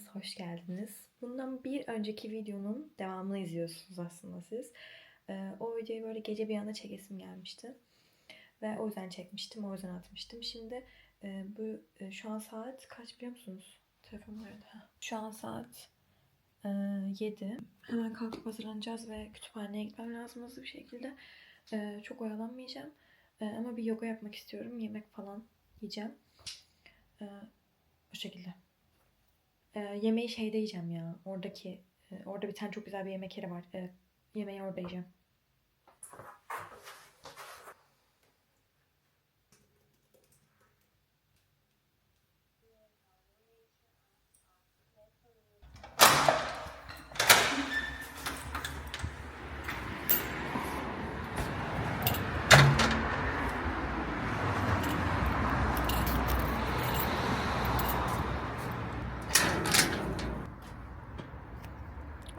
hepiniz hoş geldiniz. Bundan bir önceki videonun devamını izliyorsunuz aslında siz. Ee, o videoyu böyle gece bir anda çekesim gelmişti. Ve o yüzden çekmiştim, o yüzden atmıştım. Şimdi e, bu e, şu an saat kaç biliyor musunuz? Telefonum nerede? Şu an saat e, 7. Hemen kalkıp hazırlanacağız ve kütüphaneye gitmem lazım hızlı bir şekilde. E, çok oyalanmayacağım. E, ama bir yoga yapmak istiyorum. Yemek falan yiyeceğim. E, o şekilde. Ee, yemeği şeyde yiyeceğim ya. Oradaki e, orada bir tane çok güzel bir yemek yeri var. Ee, yemeği orada yiyeceğim.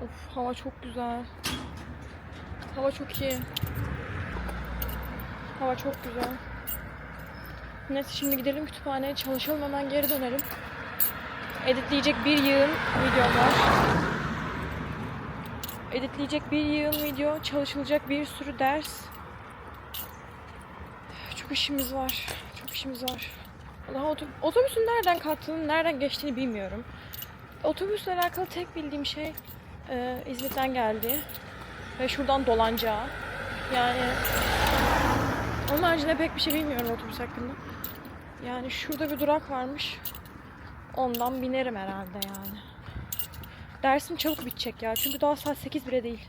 Of hava çok güzel. Hava çok iyi. Hava çok güzel. Neyse şimdi gidelim kütüphaneye çalışalım hemen geri dönelim. Editleyecek bir yığın video var. Editleyecek bir yığın video, çalışılacak bir sürü ders. Çok işimiz var. Çok işimiz var. Daha oto- otobüsün nereden kalktığını, nereden geçtiğini bilmiyorum. Otobüsle alakalı tek bildiğim şey e, İzmit'ten geldi. Ve şuradan dolanacağı. Yani onun haricinde pek bir şey bilmiyorum otobüs hakkında. Yani şurada bir durak varmış. Ondan binerim herhalde yani. Dersim çabuk bitecek ya. Çünkü daha saat 8 bile değil.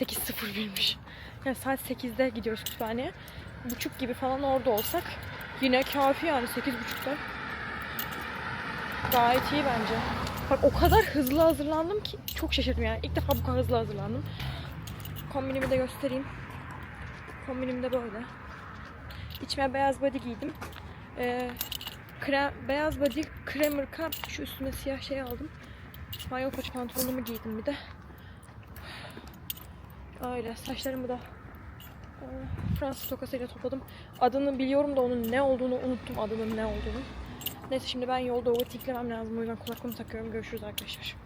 8.01'miş. Yani saat 8'de gidiyoruz kütüphaneye. Buçuk gibi falan orada olsak yine kafi yani 8.30'da. Gayet iyi bence. Bak o kadar hızlı hazırlandım ki çok şaşırdım yani. İlk defa bu kadar hızlı hazırlandım. Kombinimi de göstereyim. Kombinim de böyle. İçime beyaz body giydim. Ee, krem, beyaz body creamer cup. Şu üstüne siyah şey aldım. İspanyol paça pantolonumu giydim bir de. Öyle. Saçlarımı da e, Fransız tokasıyla topladım. Adını biliyorum da onun ne olduğunu unuttum adının ne olduğunu. Neyse şimdi ben yolda overthinklemem lazım. O yüzden kulaklığımı takıyorum. Görüşürüz arkadaşlar.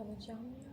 Yanacağım ya.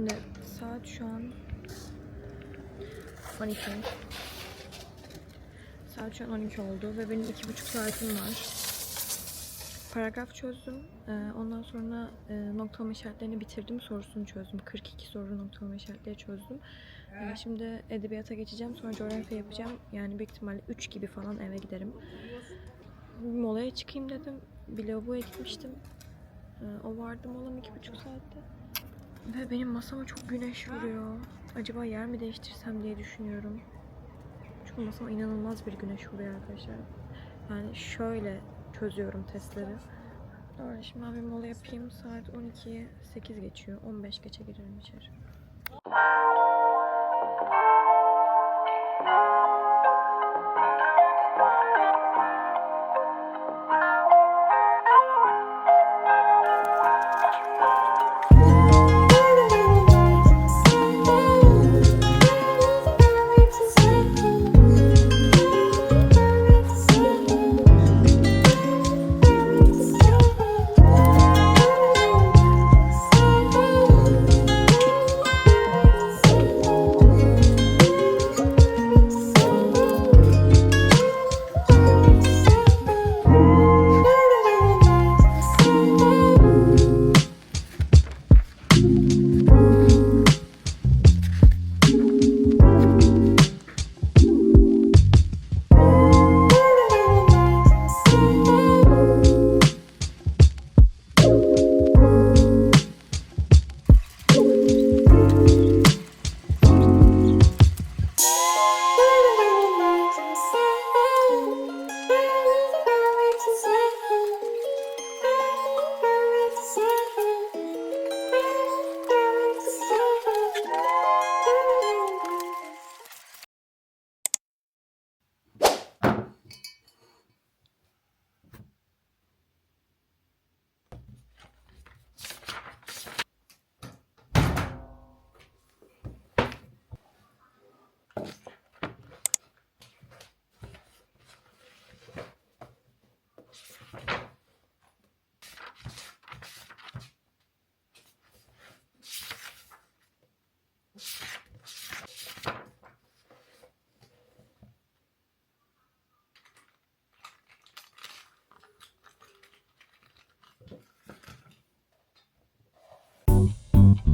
Şimdi saat şu an 12. Saat şu an 12 oldu ve benim iki buçuk saatim var. Paragraf çözdüm. Ee, ondan sonra e, noktalama işaretlerini bitirdim. Sorusunu çözdüm. 42 soru noktalama işaretleri çözdüm. Ee, şimdi edebiyata geçeceğim. Sonra coğrafya yapacağım. Yani büyük ihtimalle 3 gibi falan eve giderim. Molaya çıkayım dedim. Bir lavaboya gitmiştim. Ee, o vardı molam iki buçuk saatte. Ve benim masama çok güneş vuruyor. Acaba yer mi değiştirsem diye düşünüyorum. Çünkü masama inanılmaz bir güneş vuruyor arkadaşlar. Yani şöyle çözüyorum testleri. Öyle şimdi ben bir mola yapayım. Saat 12'ye 8 geçiyor. 15 geçe girerim içeri.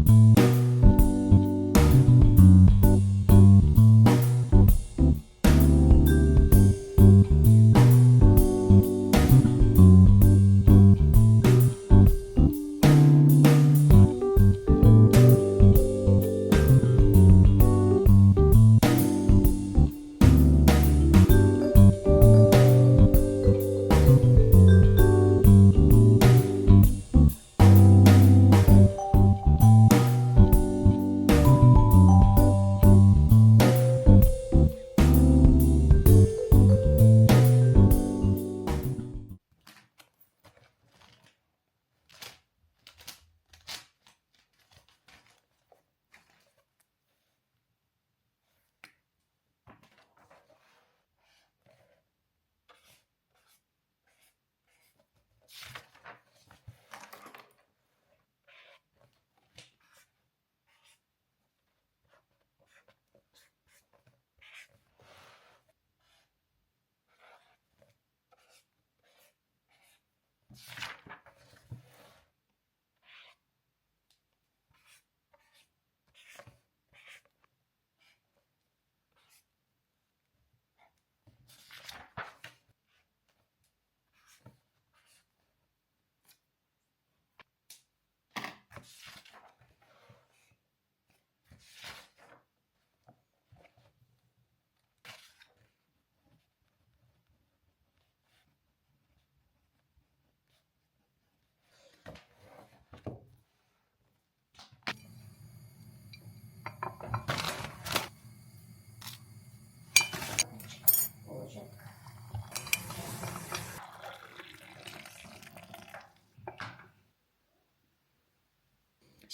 you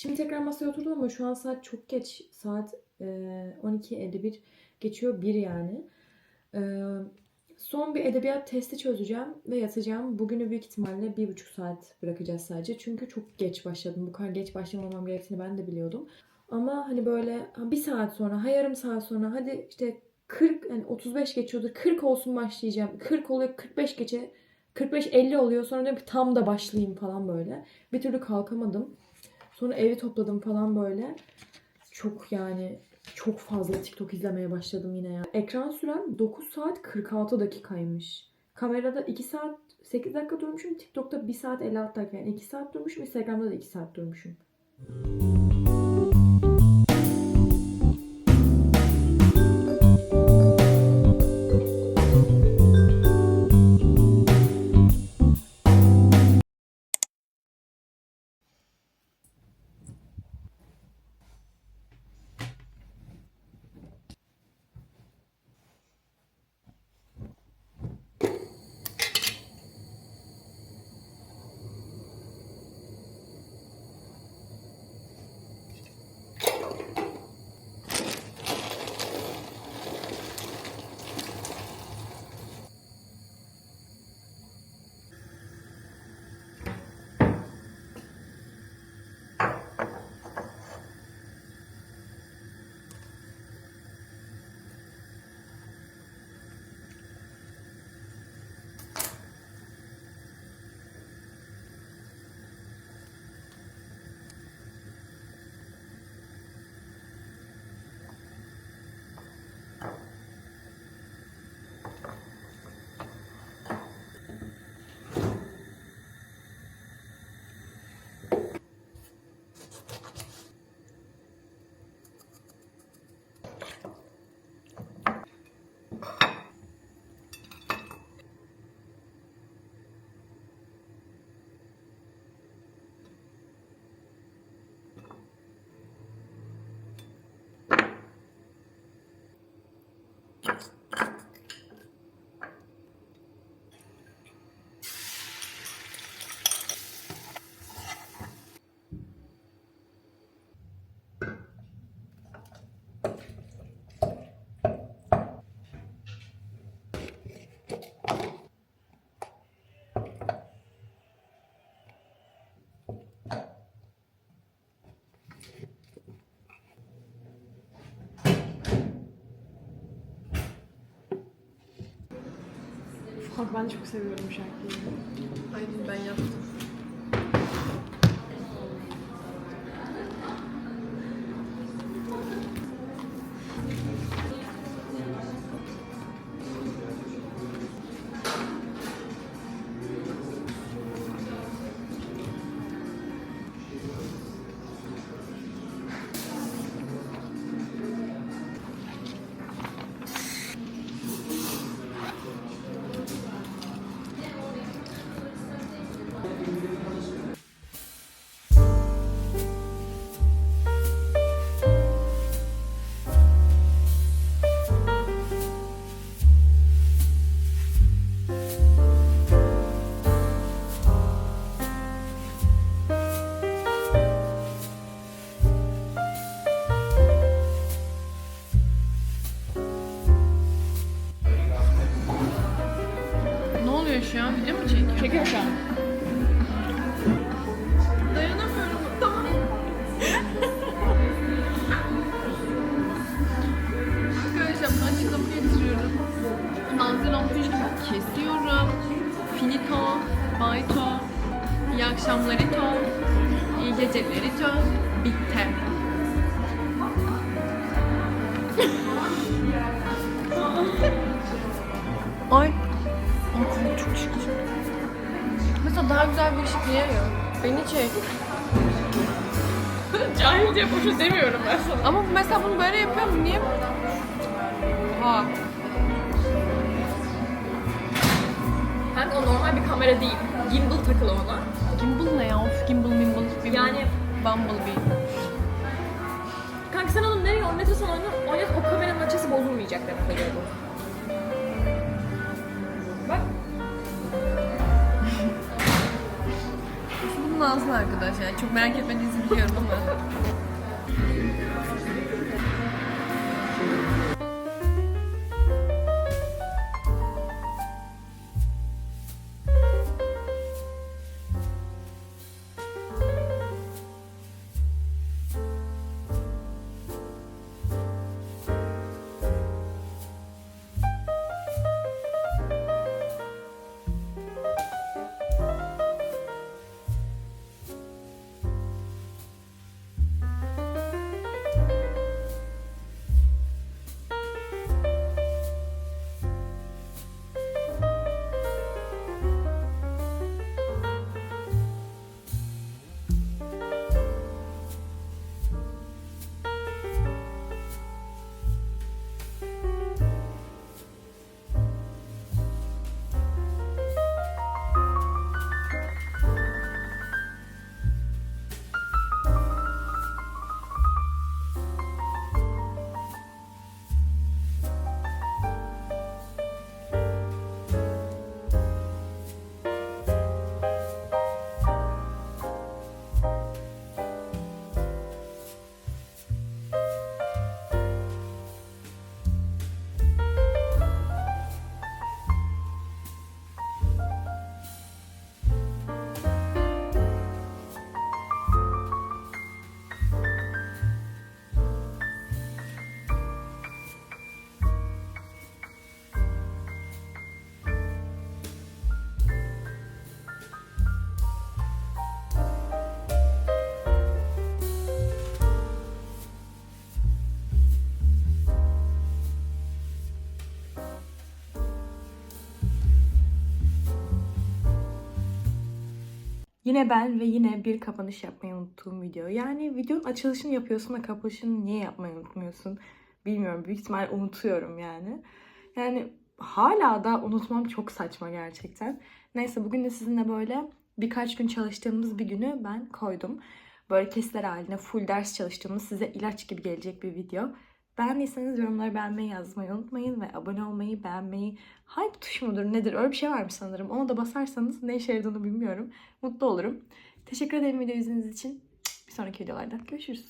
Şimdi tekrar masaya oturdum ama şu an saat çok geç. Saat e, 12.51 geçiyor bir yani. E, son bir edebiyat testi çözeceğim ve yatacağım. Bugünü büyük ihtimalle bir buçuk saat bırakacağız sadece. Çünkü çok geç başladım. Bu kadar geç başlamamam gerektiğini ben de biliyordum. Ama hani böyle bir saat sonra, ha yarım saat sonra, hadi işte 40 yani 35 geçiyordur. 40 olsun başlayacağım. 40 oluyor, 45 geçe 45-50 oluyor. Sonra diyorum ki tam da başlayayım falan böyle. Bir türlü kalkamadım. Sonra evi topladım falan böyle. Çok yani çok fazla TikTok izlemeye başladım yine ya. Ekran sürem 9 saat 46 dakikaymış. Kamerada 2 saat 8 dakika durmuşum. TikTok'ta 1 saat 56 dakika. Yani 2 saat durmuşum. Instagram'da da 2 saat durmuşum. Bak ben çok seviyorum şarkıyı. Aynen ben yaptım. Boşu demiyorum ben sana. Ama mesela bunu böyle yapıyorum. Niye? Ha. Kanka o normal bir kamera değil. Gimbal takılı ona. Gimbal ne ya? Of gimbal mimbal. gimbal. Yani- Bumblebee. Kanka sen onu nereye oynatırsan oynat, oynat o kameranın açısı bozulmayacak demek oluyor bu. Bak. Bunun ağzı arkadaşlar. Çok merak etmediğinizi biliyorum ama. Yine ben ve yine bir kapanış yapmayı unuttuğum video. Yani videonun açılışını yapıyorsun da kapanışını niye yapmayı unutmuyorsun? Bilmiyorum. Büyük ihtimal unutuyorum yani. Yani hala da unutmam çok saçma gerçekten. Neyse bugün de sizinle böyle birkaç gün çalıştığımız bir günü ben koydum. Böyle kesitler haline full ders çalıştığımız size ilaç gibi gelecek bir video. Beğendiyseniz yorumları beğenmeyi yazmayı unutmayın ve abone olmayı, beğenmeyi, hype tuşu mudur nedir öyle bir şey varmış sanırım. Ona da basarsanız ne işe yaradığını bilmiyorum. Mutlu olurum. Teşekkür ederim video izlediğiniz için. Bir sonraki videolarda görüşürüz.